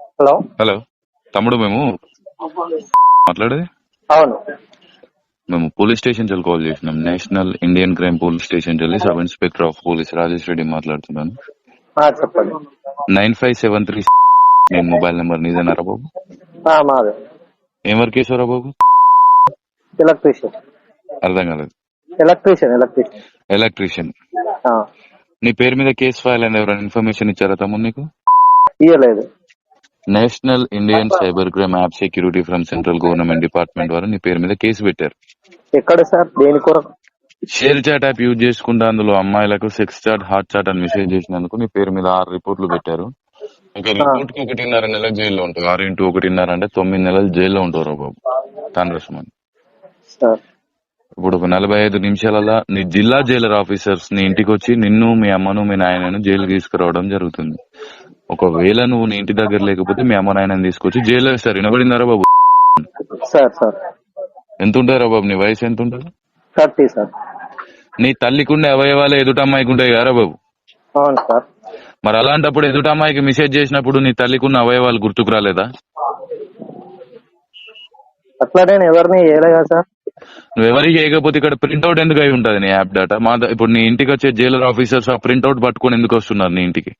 Hello. Hello. తమ్ముడు మేము మాట్లాడేది? అవును. మేము పోలీస్ స్టేషన్ నుంచి కాల్ చేసినాం. National Indian crime police station వెళ్ళి sub inspector of police Rajesh Reddy మాట్లాడుతున్నాను. ఆ, చెప్పండి. నైన్ ఫైవ్ సెవెన్ త్రీ నేను మొబైల్ నెంబర్ నీదేనారా బాబు? ఆ, మాదే. ఏం వర్క్ చేసారా బాబు? ఎలక్ట్రీషియన్. అర్థం కాలేదు. Electrician electrician. ఎలక్ట్రీషియన్. ఆ, నీ పేరు మీద కేసు ఫైల్ అని ఎవరైనా ఇన్ఫర్మేషన్ ఇచ్చారా తమ్ముడు నీకు? ఇయ్యలేదు. National Indian cyber crime app security from central government department వారు నీ పేరు మీద కేసు పెట్టారు. ఎక్కడ సార్? దేని కొరకు? షేర్ చాట్ యాప్ యూజ్ చేసుకుంటే అందులో అమ్మాయిలకు సెక్స్ చాట్ హాట్ చాట్ అని మెసేజ్ చేసినందుకు నీ పేరు మీద ఆరు రిపోర్ట్లు పెట్టారు. రిపోర్ట్కి ఒకటిన్నర నెలలు జైల్లో ఉంటావు ఆరు ఇంటూ ఒకటిన్నర అంటే తొమ్మిది నెలలు జైల్లో ఉంటారు బాబు. సార్. ఇప్పుడు ఒక నలభై ఐదు నిమిషాలలో నీ జిల్లా జైలర్ ఆఫీసర్స్ నీ ఇంటికి వచ్చి నిన్ను మీ అమ్మను మీ నాయనను జైలు తీసుకురావడం జరుగుతుంది. ఒకవేళ నువ్వు నీ ఇంటి దగ్గర లేకపోతే మీ అమ్మ నాయనని తీసుకొచ్చి జైల్లో వేస్తారు. వినబడిందారా బాబు? Sir sir. ఎంత ఉంటారా బాబు? నీ వయసు ఎంత ఉంటుంది థర్టీ సార్. నీ తల్లికుండే అవయవాలు ఎదుట అమ్మాయికి ఉంటాయి కదా బాబు? అవును సార్. మరి అలాంటప్పుడు ఎదుట అమ్మాయికి మెసేజ్ చేసినప్పుడు నీ తల్లికున్న అవయవాలు గుర్తుకు రాలేదా? అట్లా నేను ఎవరిని సార్? నువ్వు ఎవరికి చేయకపోతే ఇక్కడ ప్రింట్అవుట్ ఎందుకు అయి ఉంటది నీ యాప్ డేటా? మా ఇప్పుడు నీ ఇంటికి వచ్చే జైలర్ ఆఫీసర్స్ ఆ ప్రింట్అవుట్ పట్టుకొని ఎందుకు వస్తున్నారు నీ ఇంటికి?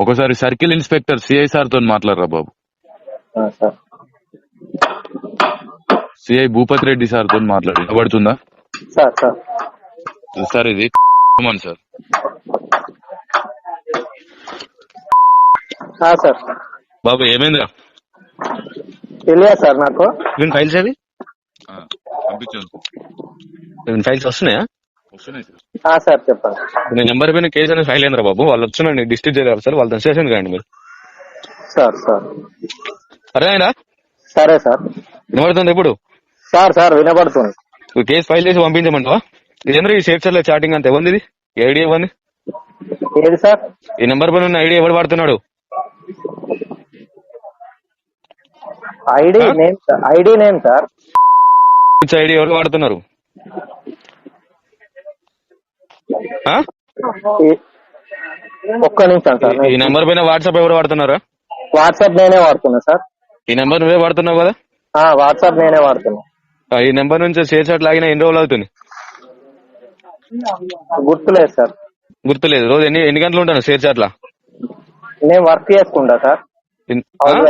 ఒకసారి సర్కిల్ ఇన్స్పెక్టర్ సిఐ సార్తో మాట్లాడరా బాబు. ఆ, సార్. సిఐ భూపతి రెడ్డి సార్తో మాట్లాడు. వినబడుతుందా? Sir sir. సార్ ఇది సార్. ఆ, సార్. బాబు ఏమైందిరా? తెలియదు సార్ నాకు? ఇవన్నీ ఫైల్స్ అవి? పంపించాను ఫైల్స్ వస్తున్నాయా? వస్తున్నాయి సార్. సార్ చెప్పండి. నేను నెంబర్ పైన కేసు అనేది ఫైల్ అయిందిరా బాబు. వాళ్ళు వచ్చిన డిస్ట్రిక్ట్ జైలు సార్ వాళ్ళతో స్టేషన్ కండి మీరు. Sir sir. అర్థమైందా? సరే సార్. వినబడుతుంది ఇప్పుడు? సార్ సార్ వినబడుతుంది. కేసు ఫైల్ చేసి పంపించమంటావా? ఇదేంద్ర ఈ సేఫ్లో చాటింగ్ అంత? ఎవరిది ఇది? ఐడి ఇవ్వండి ఏది సార్? ఈ నెంబర్ పైన ఉన్న ఐడి ఎవడు వాడుతున్నాడు? ID name ID name sir. ID ఎవరు వాడుతున్నారు? ఒక్క నిమిషం సార్. ఈ నెంబర్ పైన వాట్సాప్ ఎవరు వాడుతున్నారా? వాట్సాప్ నేనే వాడుతున్నా సార్. ఈ నెంబర్ నువ్వే వాడుతున్నావు కదా? ఆ, వాట్సాప్ నేనే వాడుతున్నా. ఈ నెంబర్ నుంచి షేర్ చాట్ లాగిన ఎన్ని రోజులు అవుతుంది? గుర్తులేదు సార్. గుర్తులేదు. రోజు ఎన్ని ఎన్ని గంటలు ఉంటాను షేర్ చాట్ లా నేను వర్క్ చేసుకుంటా సార్.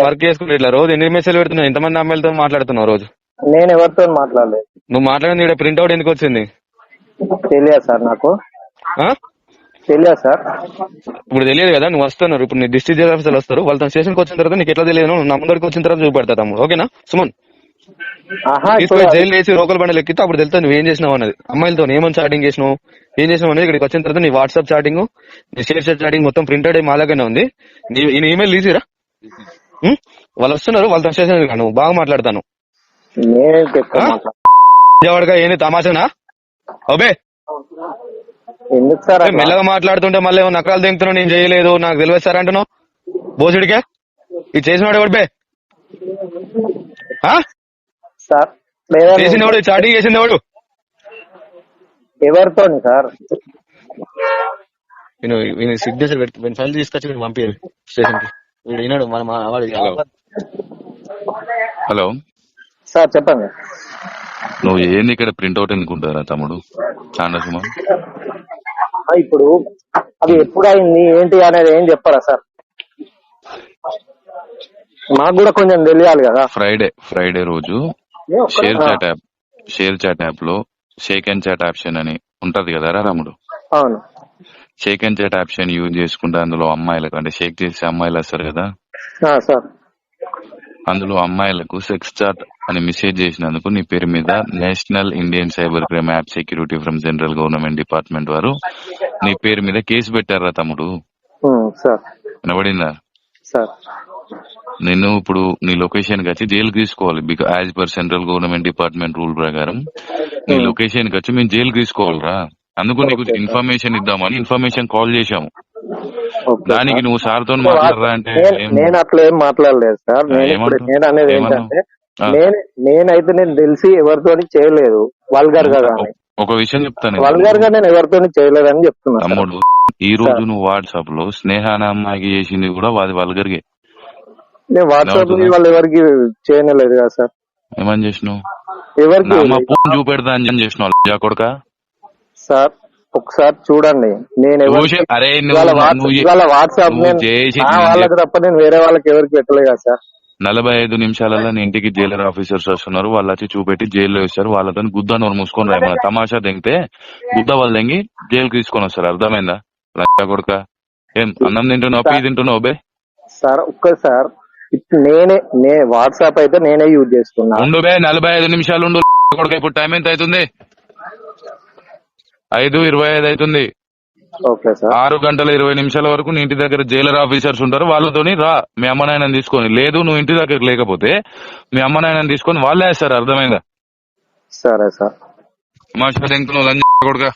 వర్క్ చేసుకుంటే. ఇట్లా రోజు ఎన్ని మెసేజ్ పెడుతున్నావు? ఎంతమంది అమ్మాయిలతో మాట్లాడుతున్నావు రోజు? నేను ఎవరితో మాట్లాడలేదు. నువ్వు మాట్లాడింది ఇక్కడ ప్రింట్అవుట్ ఎందుకు వచ్చింది? తెలియదు సార్ నాకు? తెలియదు సార్. ఇప్పుడు తెలియదు కదా నువ్వు వస్తున్నారు. ఇప్పుడు నీ డిస్ట్రిక్ట్ జైల్ ఆఫీసర్లు వస్తారు. వాళ్ళ స్టేషన్కి వచ్చిన తర్వాత నీకు ఎట్లా తెలియదు? నా ముందరికి వచ్చిన తర్వాత చూపెడతా తమ్ముడు. ఓకేనా? సుమన్. తీసుకొని జైలు వేసి రోకల్ బండలు ఎక్కితే అప్పుడు తెలుస్తుంది నువ్వు ఏం చేసినావు అన్నది. అమ్మాయిలతో ఏమని చాటింగ్ చేసినావు? ఏం చేసినావు అనేది ఇక్కడికి వచ్చిన తర్వాత నీ వాట్సాప్ చాటింగ్ నీ షేర్ చాట్ చాటింగ్ మొత్తం ప్రింటెడ్ మా లాగానే ఉంది. నీ ఈ ఈమెయిల్ తీసిరా? వాళ్ళు వస్తున్నారు వాళ్ళతో స్టేషన్ నువ్వు బాగా మాట్లాడతాను. నేను విజయవాడగా ఏంది తమాషానా? ఓబే ఎందుకు సార్? మెల్లగా మాట్లాడుతుంటే మళ్ళీ నకరాలు దింగుతున్నావు నేను చేయలేదు నాకు తెలియదు సార్ అంటున్నావు. బోసుడికే ఇది చేసినవాడు ఎవడు బే? ఆ? సార్ చేసినవాడు చాటింగ్ చేసినవాడు ఎవరితో సార్? నేను నేను సిగ్నేచర్ పెట్టి నేను ఫైల్ తీసుకొచ్చి వీడిని పంపించాను స్టేషన్కి వీడు విన్నాడు మన వాడు హలో. సార్ చెప్పండి. నువ్వు ఏంది ఇక్కడ ప్రింట్అవుట్ ఎందుకుంటారా తమ్ముడు? చాండా సుమన్ ఆ, ఇప్పుడు అది ఎప్పుడు అయింది ఏంటి అనేది ఏం చెప్పరా సార్? మాకు కూడా కొంచెం తెలియాలి కదా. ఫ్రైడే ఫ్రైడే రోజు share chat app share chat యాప్లో షేక్ అండ్ చాట్ ఆప్షన్ అని ఉంటది కదా రాముడు? అవును. Shake and chat option use చేసుకుంటే అందులో అమ్మాయిలకు అంటే షేక్ చేసే అమ్మాయిలు వస్తారు కదా? సార్. అందులో అమ్మాయిలకు సెక్స్ చాట్ అని మెసేజ్ చేసినందుకు నీ పేరు మీద national Indian cyber crime app security from central government department వారు నీ పేరు మీద కేసు పెట్టారా తమ్ముడు. వినబడిందా? నేను ఇప్పుడు నీ లొకేషన్కి వచ్చి జైలుకి తీసుకోవాలి. Because as per central government department rule ప్రకారం నీ లొకేషన్కి వచ్చి మేము జైలుకి తీసుకోవాలిరా. అందుకు నీకు ఇన్ఫర్మేషన్ ఇద్దామని ఇన్ఫర్మేషన్ కాల్ చేశాము. దానికి నువ్వు సార్తో మాట్లాడరా అంటే నేను- అట్లా ఏం మాట్లాడలేదు సార్. నేను ఇప్పుడు ఏమంటావు? నేను అనేది? ఏంటంటే ఆ. నేను నేనైతే నేను తెలిసి ఎవరితోని చేయలేదు. వల్గర్గా కానీ ఒక విషయం చెప్తాను వల్గర్గా నేను ఎవరితోని చేయలేదని చెప్తున్నా సార్. తమ్ముడు ఈ రోజు నువ్వు వాట్సాప్లో స్నేహ అనే అమ్మాయికి చేసింది కూడా వాది వల్గర్గే నేను వాట్సాప్? వాళ్ళు ఎవరికి చేయలేదు కదా సార్. ఏమని చేసినావు? ఎవరికి నా అమ్మ ఫోన్ చూపెడతా అని చేసినావు కొడుక? సార్ ఒకసారి చూడండి. నేను ఇవాళ వాట్సాప్ వాళ్ళకి తప్ప నేను వేరే వాళ్ళకి ఎవరికి పెట్టలేదు కదా సార్. నలభై ఐదు నిమిషాలలో నీ ఇంటికి జైలర్ ఆఫీసర్స్ వస్తున్నారు. వాళ్ళు వచ్చి చూపెట్టి జైల్లో వేస్తారు. వాళ్ళతో గుద్ద నోరు మూసుకొని రా ఏమన్నా తమాషా తెంగితే గుద్ద వాళ్ళు తెంగి జైలుకి తీసుకొని వస్తారు. అర్థమైందా? లంచా కొడుక. ఏం అన్నం తింటున్నావు? పీ తింటున్నావు బే? సార్ ఒక్క సార్ నేనే నే వాట్సాప్ అయితే నేనే యూజ్ చేసుకున్నా. ఉండు బే నలభై ఐదు నిమిషాలు ఉండు. కొడుక ఇప్పుడు టైం ఎంత అవుతుంది? ఐదు ఇరవై ఐదు అవుతుంది ఓకే సార్. ఆరు గంటల ఇరవై నిమిషాల వరకు నీ ఇంటి దగ్గర జైలర్ ఆఫీసర్స్ ఉంటారు. వాళ్ళతోని రా మీ అమ్మ నాయనని తీసుకొని. లేదు నువ్వు ఇంటి దగ్గర లేకపోతే మీ అమ్మ నాయనని తీసుకొని వాళ్ళే వేస్తారు. అర్థమైందా? సరే సార్. మా లంచా కొడుక.